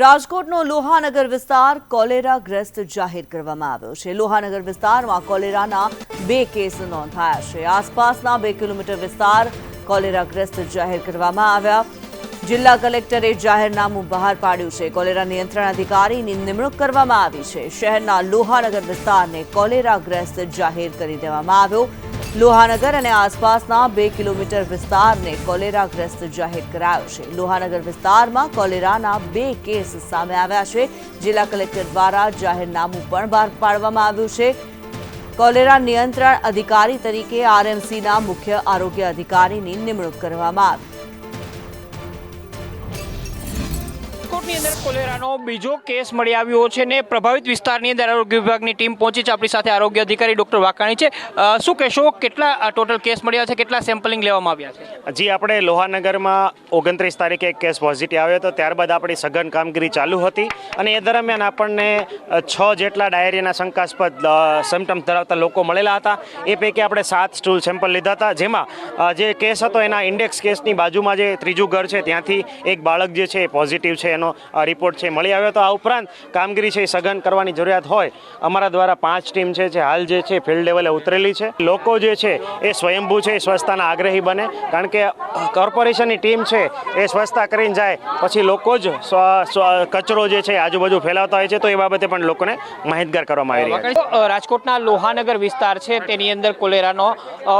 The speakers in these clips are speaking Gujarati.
રાજકોટનો લોહાનગર વિસ્તાર કોલેરાગ્રસ્ત જાહેર કરવામાં આવ્યો છે. લોહાનગર વિસ્તારમાં કોલેરાના બે કેસ નોંધાયા છે. આસપાસના બે કિલોમીટર વિસ્તાર કોલેરાગ્રસ્ત જાહેર કરવામાં આવ્યા. જિલ્લા કલેક્ટરે જાહેરનામું બહાર પાડ્યું છે. કોલેરા નિયંત્રણ અધિકારીની નિમણૂક કરવામાં આવી છે. શહેરના લોહાનગર વિસ્તારને કોલેરાગ્રસ્ત જાહેર કરી દેવામાં આવ્યો. લોહાનગર અને આસપાસના બે કિલોમીટર વિસ્તારને કોલેરાગ્રસ્ત જાહેર કરાયો છે. લોહાનગર વિસ્તારમાં કોલેરાના બે કેસ સામે આવ્યા છે. જિલ્લા કલેક્ટર દ્વારા જાહેરનામું પણ બહાર પાડવામાં આવ્યું છે. કોલેરા નિયંત્રણ અધિકારી તરીકે આરએમસીના મુખ્ય આરોગ્ય અધિકારીની નિમણૂક કરવામાં આવી. રાજકોટની અંદર કોલેરાનો બીજો કેસ મળી આવ્યો છે ને પ્રભાવિત વિસ્તારની અંદર આરોગ્ય વિભાગની ટીમ પહોંચી છે. આપણી સાથે આરોગ્ય અધિકારી ડોક્ટર વાકાણી છે. શું કહેશો કેટલા ટોટલ કેસ મળ્યા છે? કેટલા સેમ્પલિંગ લેવામાં આવ્યા છે? જી, આપણે લોહાનગરમાં ઓગણત્રીસ તારીખે એક કેસ પોઝિટિવ આવ્યો હતો. ત્યારબાદ આપણી સઘન કામગીરી ચાલુ હતી અને એ દરમિયાન આપણને છ જેટલા ડાયરિયાના શંકાસ્પદ સિમ્ટમ્સ ધરાવતા લોકો મળેલા હતા. એ પૈકી આપણે સાત સ્ટૂલ સેમ્પલ લીધા હતા. જેમાં જે કેસ હતો એના ઇન્ડેક્સ કેસની બાજુમાં જે ત્રીજું ઘર છે, ત્યાંથી એક બાળક જે છે એ પોઝિટિવ છે. એનો રિપોર્ટ છે મળી આવ્યો. હતો આ ઉપરાંત કામગીરી છે સઘન કરવાની જરૂરિયાત હોય. અમારા દ્વારા પાંચ ટીમ છે, જે હાલ જે છે, ફિલ્ડ લેવલે ઉતરેલી છે. લોકો જે છે, એ સ્વયંભૂ છે, એ સ્વચ્છતાના આગ્રહી બને. કારણ કે કોર્પોરેશનની ટીમ છે, એ સ્વચ્છતા કરીને જાય, પછી લોકો જ કચરો જે છે આજુબાજુ ફેલાવતા હોય છે. તો એ બાબતે પણ લોકોને માહિતગાર કરવામાં આવી રહ્યા રાજકોટના લોહાનગર વિસ્તાર છે, તેની અંદર કોલેરાનો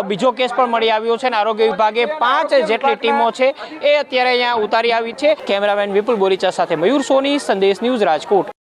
બીજો કેસ પણ મળી આવ્યો છે અને આરોગ્ય વિભાગે પાંચ જેટલી ટીમો છે, એ અત્યારે અહીંયા ઉતારી આવી છે. કેમેરામેન વિપુલ બોરીચા સાથે મયુર સોની સંદેશ ન્યૂઝ રાજકોટ.